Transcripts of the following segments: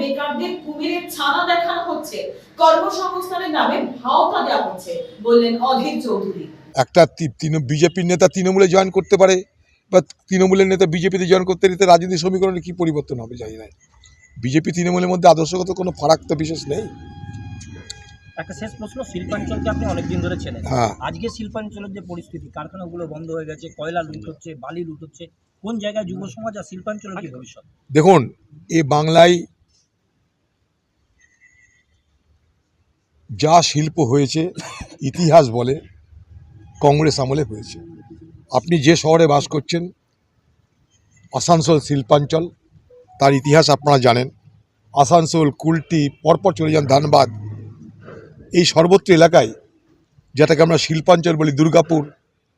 বেকারদের কুমিরের ছানা দেখানো হচ্ছে। কর্মসংস্থানের নামে ভাওতা দেওয়া হচ্ছে বললেন অধীর চৌধুরী। একটা বিজেপির নেতা তৃণমূলে জয়েন করতে পারে বা তৃণমূলের নেতা বিজেপিতে জয়েন করতে নিতে রাজনীতি সমীকরণে কী পরিবর্তন হবে জানি না। বিজেপি তৃণমূলের মধ্যে আদর্শগত কোনো ফারাক তো বিশেষ নেই। একটা শেষ প্রশ্ন শিল্পাঞ্চলকে আপনি অনেকদিন ধরে ছেলেন হ্যাঁ। আজকে শিল্পাঞ্চলের যে পরিস্থিতি কারখানাগুলো বন্ধ হয়ে গেছে কয়লা লুট হচ্ছে বালি লুট হচ্ছে কোন জায়গায় যুব সমাজ আর শিল্পাঞ্চলের কি ভবিষ্যৎ? দেখুন এ বাংলায় যা শিল্প হয়েছে, ইতিহাস বলে, কংগ্রেস আমলে হয়েছে। আপনি যে শহরে বাস করছেন, আসানসোল শিল্পাঞ্চল, তার ইতিহাস আপনারা জানেন। আসানসোল কুলটি পরপর চলে যান ধানবাদ। এই সর্বত্র এলাকায়, যেটাকে আমরা শিল্পাঞ্চল বলি, দুর্গাপুর,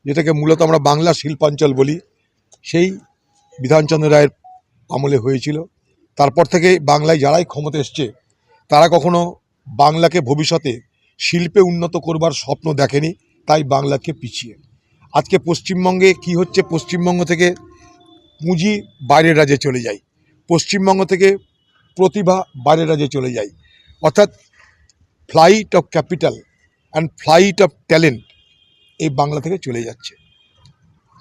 যেটাকে মূলত আমরা বাংলা শিল্পাঞ্চল বলি, সেই বিধানচন্দ্র রায়ের আমলে হয়েছিল। তারপর থেকে বাংলায় যারাই ক্ষমতা এসছে, তারা কখনো বাংলাকে ভবিষ্যতে শিল্পে উন্নত করবার স্বপ্ন দেখেনি, তাই বাংলাকে পিছিয়ে। আজকে পশ্চিমবঙ্গে কি হচ্ছে? পশ্চিমবঙ্গ থেকে পুঁজি বাইরের রাজ্যে চলে যায়। পশ্চিমবঙ্গ থেকে প্রতিভা বাইরের রাজ্যে চলে যায়। অর্থাৎ flight of capital and flight of talent এই বাংলা থেকে চলে যাচ্ছে।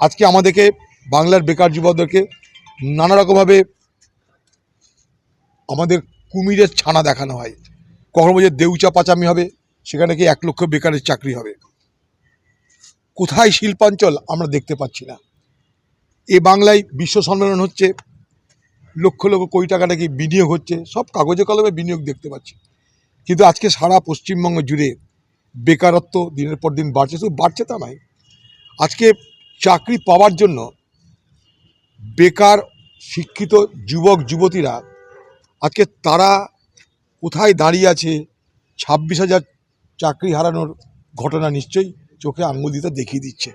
আজকে আমাদেরকে বাংলার বেকার যুবকদেরকে নানা রকমভাবে আমাদের কুমিরের ছানা দেখানো হয়। কখনো বলছে দেউচা পাচামি হবে, সেখানে কি এক লক্ষ বেকারের চাকরি হবে। কোথায় শিল্পাঞ্চল আমরা দেখতে পাচ্ছি না। এ বাংলায় বিশ্ব সম্মেলন হচ্ছে, লক্ষ লক্ষ কোটি টাকা নাকি বিনিয়োগ হচ্ছে, সব কাগজে কলমে বিনিয়োগ দেখতে পাচ্ছি। কিন্তু আজকে সারা পশ্চিমবঙ্গ জুড়ে বেকারত্ব দিনের পর দিন বাড়ছে, শুধু বাড়ছে তা নয়, আজকে চাকরি পাওয়ার জন্য বেকার শিক্ষিত যুবক, যুবতীরা, আজকে তারা কোথায় দাঁড়িয়ে আছে ছাব্বিশ হাজার চাকরি হারানোর ঘটনা নিশ্চয়ই চোখে আঙুল দিতে দেখিয়ে দিচ্ছে।